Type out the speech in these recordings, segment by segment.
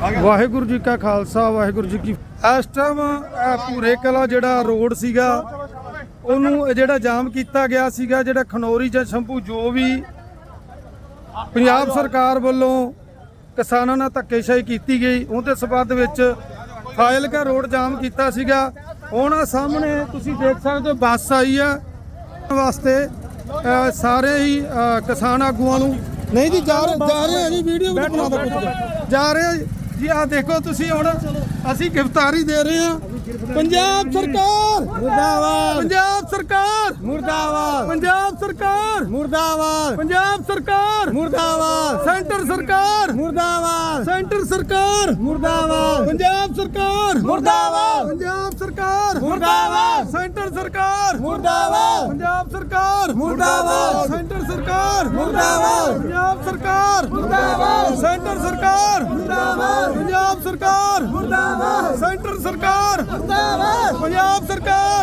ਵਾਹਿਗੁਰੂ ਜੀ ਕਾ ਖਾਲਸਾ, ਵਾਹਿਗੁਰੂ ਜੀ ਕੀ ਇਸ ਟਾਈਮ ਪੂਰੇ ਕਲਾ ਜਿਹੜਾ ਰੋਡ ਸੀਗਾ, ਉਹਨੂੰ ਜਿਹੜਾ ਜਾਮ ਕੀਤਾ ਗਿਆ ਸੀਗਾ, ਜਿਹੜਾ ਖਨੌਰੀ ਜਾਂ ਸ਼ੰਭੂ, ਜੋ ਵੀ ਪੰਜਾਬ ਸਰਕਾਰ ਵੱਲੋਂ ਕਿਸਾਨਾਂ ਨਾਲ ਧੱਕੇਸ਼ਾਹੀ ਕੀਤੀ ਗਈ, ਉਹਦੇ ਸਬੰਧ ਵਿੱਚ ਫਾਇਲਕਾ ਰੋਡ ਜਾਮ ਕੀਤਾ ਸੀਗਾ। ਉਹਨਾਂ ਸਾਹਮਣੇ ਤੁਸੀਂ ਦੇਖ ਸਕਦੇ ਹੋ, ਬੱਸ ਆਈ ਆ। ਵਾਸਤੇ ਸਾਰੇ ਹੀ ਕਿਸਾਨ ਆਗੂਆਂ ਨੂੰ ਨਹੀਂ ਜੀ, ਜਾ ਰਹੇ ਜਾ ਰਹੇ ਆ ਜੀ ਵੀਡੀਓ ਬਣਾ ਦੋ ਜਾ ਰਹੇ ਆ ਜੀ। ਆ ਦੇਖੋ ਤੁਸੀਂ ਹੁਣ ਅਸੀਂ ਗ੍ਰਿਫਤਾਰੀ ਦੇ ਰਹੇ ਹਾਂ ਪੰਜਾਬ ਸਰਕਾਰ ਮੁਰਦਾਬਾਦ ਪੰਜਾਬ ਸਰਕਾਰ ਮੁਰਦਾਬਾਦ ਪੰਜਾਬ ਸਰਕਾਰ ਮੁਰਦਾਬਾਦ ਪੰਜਾਬ ਸਰਕਾਰ ਮੁਰਦਾਬਾਦ ਸੈਂਟਰ ਸਰਕਾਰ ਮੁਰਦਾਬਾਦ ਸੈਂਟਰ ਸਰਕਾਰ ਮੁਰਦਾਬਾਦ ਪੰਜਾਬ ਸਰਕਾਰ ਮੁਰਦਾਬਾਦ ਪੰਜਾਬ ਸਰਕਾਰ ਮੁਰਦਾਬਾਦ ਸੈਂਟਰ ਸਰਕਾਰ ਮੁਰਦਾਬਾਦ ਪੰਜਾਬ ਸਰਕਾਰ ਮੁਰਦਾਬਾਦ ਸੈਂਟਰ ਸਰਕਾਰ ਮੁਰਦਾਬਾਦ ਪੰਜਾਬ ਸਰਕਾਰ ਮੁਰਦਾਬਾਦ ਸੈਂਟਰ ਸਰਕਾਰ ਮੁਰਦਾਬਾਦ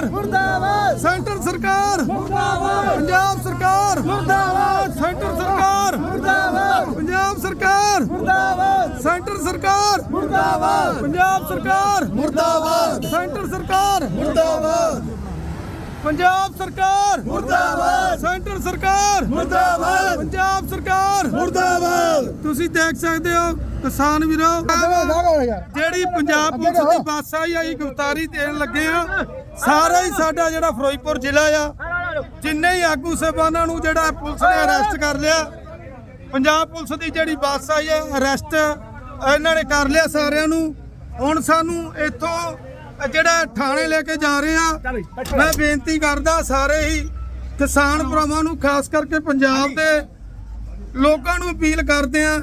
ਮੁਰਦਾਬਾਦ ਸੈਂਟਰ ਸਰਕਾਰ ਮੁਰਦਾਬਾਦ ਪੰਜਾਬ ਸਰਕਾਰ ਮੁਰਦਾਬਾਦ ਸੈਂਟਰ ਸਰਕਾਰ ਮੁਰਦਾਬਾਦ ਪੰਜਾਬ ਸਰਕਾਰ ਮੁਰਦਾਬਾਦ ਸੈਂਟਰ ਸਰਕਾਰ ਮੁਰਦਾਬਾਦ ਪੰਜਾਬ ਸਰਕਾਰ ਮੁਰਦਾਬਾਦ ਸੈਂਟਰ ਸਰਕਾਰ ਮੁਰਦਾਬਾਦ ਪੰਜਾਬ ਸਰਕਾਰ ਮੁਰਦਾਬਾਦ ਸੈਂਟਰ ਸਰਕਾਰ ਮੁਰਦਾਬਾਦ ਤੁਸੀਂ ਦੇਖ ਸਕਦੇ ਹੋ, ਕਿਸਾਨ ਵੀਰੋ। ਜਿਹੜੀ ਪੰਜਾਬ ਪੁਲਿਸ ਦੀ ਬੱਸ ਆਈ ਆਈ ਗ੍ਰਿਫਤਾਰੀ ਦੇਣ ਲੱਗੇ ਆ ਸਾਰਾ ਹੀ ਸਾਡਾ ਜਿਹੜਾ ਫਿਰੋਜ਼ਪੁਰ ਜ਼ਿਲ੍ਹਾ ਆ, ਜਿੰਨੇ ਹੀ ਆਗੂ ਸਾਹਿਬਾਨਾਂ ਨੂੰ ਜਿਹੜਾ ਪੁਲਿਸ ਨੇ ਅਰੈਸਟ ਕਰ ਲਿਆ, ਪੰਜਾਬ ਪੁਲਿਸ ਦੀ ਜਿਹੜੀ ਬੱਸ ਆਈ ਹੈ ਅਰੈਸਟ ਇਹਨਾਂ ਨੇ ਕਰ ਲਿਆ ਸਾਰਿਆਂ ਨੂੰ। ਹੁਣ ਸਾਨੂੰ ਇੱਥੋਂ ਜਿਹੜਾ ਥਾਣੇ ਲੈ ਕੇ ਜਾ ਰਹੇ ਆ ਮੈਂ ਬੇਨਤੀ ਕਰਦਾ ਸਾਰੇ ਹੀ ਕਿਸਾਨ ਭਰਾਵਾਂ ਨੂੰ, ਖਾਸ ਕਰਕੇ ਪੰਜਾਬ ਦੇ ਲੋਕਾਂ ਨੂੰ ਅਪੀਲ ਕਰਦੇ ਆ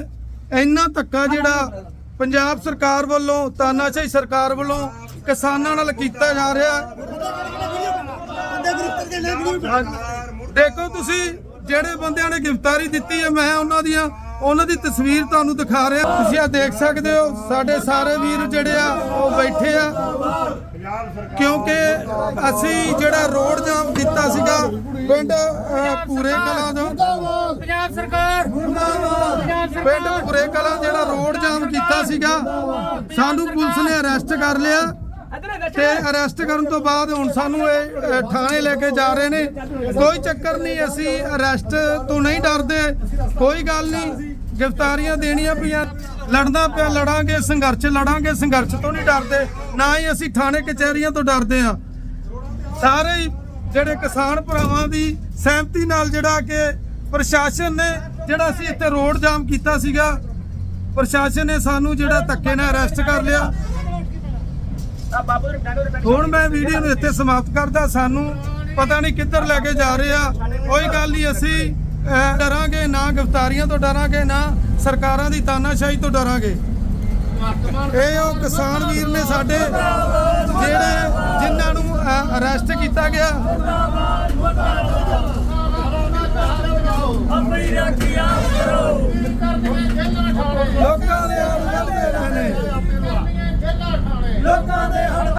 ਇੰਨਾ ਧੱਕਾ ਜਿਹੜਾ ਪੰਜਾਬ ਸਰਕਾਰ ਵੱਲੋਂ, ਤਾਨਾਸ਼ਾਹੀ ਸਰਕਾਰ ਵੱਲੋਂ ਕਿਸਾਨਾਂ ਨਾਲ ਕੀਤਾ ਜਾ ਰਿਹਾ ਦੇਖੋ ਤੁਸੀਂ, ਜਿਹੜੇ ਬੰਦਿਆਂ ਨੇ ਗ੍ਰਿਫਤਾਰੀ ਦਿੱਤੀ ਹੈ, ਮੈਂ ਉਹਨਾਂ ਦੀਆਂ, ਉਹਨਾਂ ਦੀ ਤਸਵੀਰ ਤੁਹਾਨੂੰ ਦਿਖਾ ਰਿਹਾ। ਤੁਸੀਂ ਆ ਦੇਖ ਸਕਦੇ ਹੋ, ਸਾਡੇ ਸਾਰੇ ਵੀਰ ਜਿਹੜੇ ਆ, ਉਹ ਬੈਠੇ ਆ। ਕਿਉਂਕਿ ਅਸੀਂ ਜਿਹੜਾ ਰੋਡ ਜਾਮ ਕੀਤਾ ਸੀਗਾ ਪਿੰਡ ਪੂਰੇ ਕਲਾਂ ਤੋਂ ਪੰਜਾਬ ਸਰਕਾਰ। ਪਿੰਡ ਪੂਰੇ ਕਲਾਂ ਜਿਹੜਾ ਰੋਡ ਜਾਮ ਕੀਤਾ ਸੀਗਾ ਸਾਨੂੰ ਪੁਲਿਸ ਨੇ ਅਰੈਸਟ ਕਰ ਲਿਆ ਤੇ ਅਰੈਸਟ ਕਰਨ ਤੋਂ ਬਾਅਦ ਹੁਣ ਸਾਨੂੰ ਇਹ ਥਾਣੇ ਲੈ ਕੇ ਜਾ ਰਹੇ ਨੇ। ਕੋਈ ਚੱਕਰ ਨਹੀਂ ਅਸੀਂ ਅਰੈਸਟ ਤੋਂ ਨਹੀਂ ਡਰਦੇ ਕੋਈ ਗੱਲ ਨਹੀਂ। ਗ੍ਰਿਫਤਾਰੀਆਂ ਦੇਣੀਆਂ ਪਈਆਂ। ਲੜਨਾ ਪਿਆ, ਲੜਾਂਗੇ, ਸੰਘਰਸ਼ ਲੜਾਂਗੇ, ਸੰਘਰਸ਼ ਤੋਂ ਨਹੀਂ ਡਰਦੇ, ਨਾ ਹੀ ਅਸੀਂ ਥਾਣੇ ਕਚਹਿਰੀਆਂ ਤੋਂ ਡਰਦੇ ਆ ਸਾਰੇ ਜਿਹੜੇ ਕਿਸਾਨ ਭਰਾਵਾਂ ਦੀ ਸਹਿਮਤੀ ਨਾਲ ਜਿਹੜਾ ਕਿ ਪ੍ਰਸ਼ਾਸਨ ਨੇ, ਜਿਹੜਾ ਅਸੀਂ ਇੱਥੇ ਰੋਡ ਜਾਮ ਕੀਤਾ ਸੀਗਾ, ਪ੍ਰਸ਼ਾਸਨ ਨੇ ਸਾਨੂੰ ਜਿਹੜਾ ਧੱਕੇ ਨਾਲ ਅਰੈਸਟ ਕਰ ਲਿਆ। ਹੁਣ ਮੈਂ ਵੀਡੀਓ ਨੂੰ ਇੱਥੇ ਸਮਾਪਤ ਕਰਦਾ, ਸਾਨੂੰ ਪਤਾ ਨਹੀਂ ਕਿੱਧਰ ਲੈ ਕੇ ਜਾ ਰਹੇ ਆ। ਕੋਈ ਗੱਲ ਨਹੀਂ, ਅਸੀਂ ਡਰਾਂਗੇ, ਨਾ ਗ੍ਰਿਫਤਾਰੀਆਂ ਤੋਂ ਡਰਾਂਗੇ, ਨਾ ਸਰਕਾਰਾਂ ਦੀ ਤਾਨਾਸ਼ਾਹੀ ਤੋਂ ਡਰਾਂਗੇ। ਇਹ ਉਹ ਕਿਸਾਨ ਵੀਰ ਨੇ ਸਾਡੇ ਜਿਹੜੇ ਜਿਨ੍ਹਾਂ ਨੂੰ ਅਰੈਸਟ ਕੀਤਾ ਗਿਆ।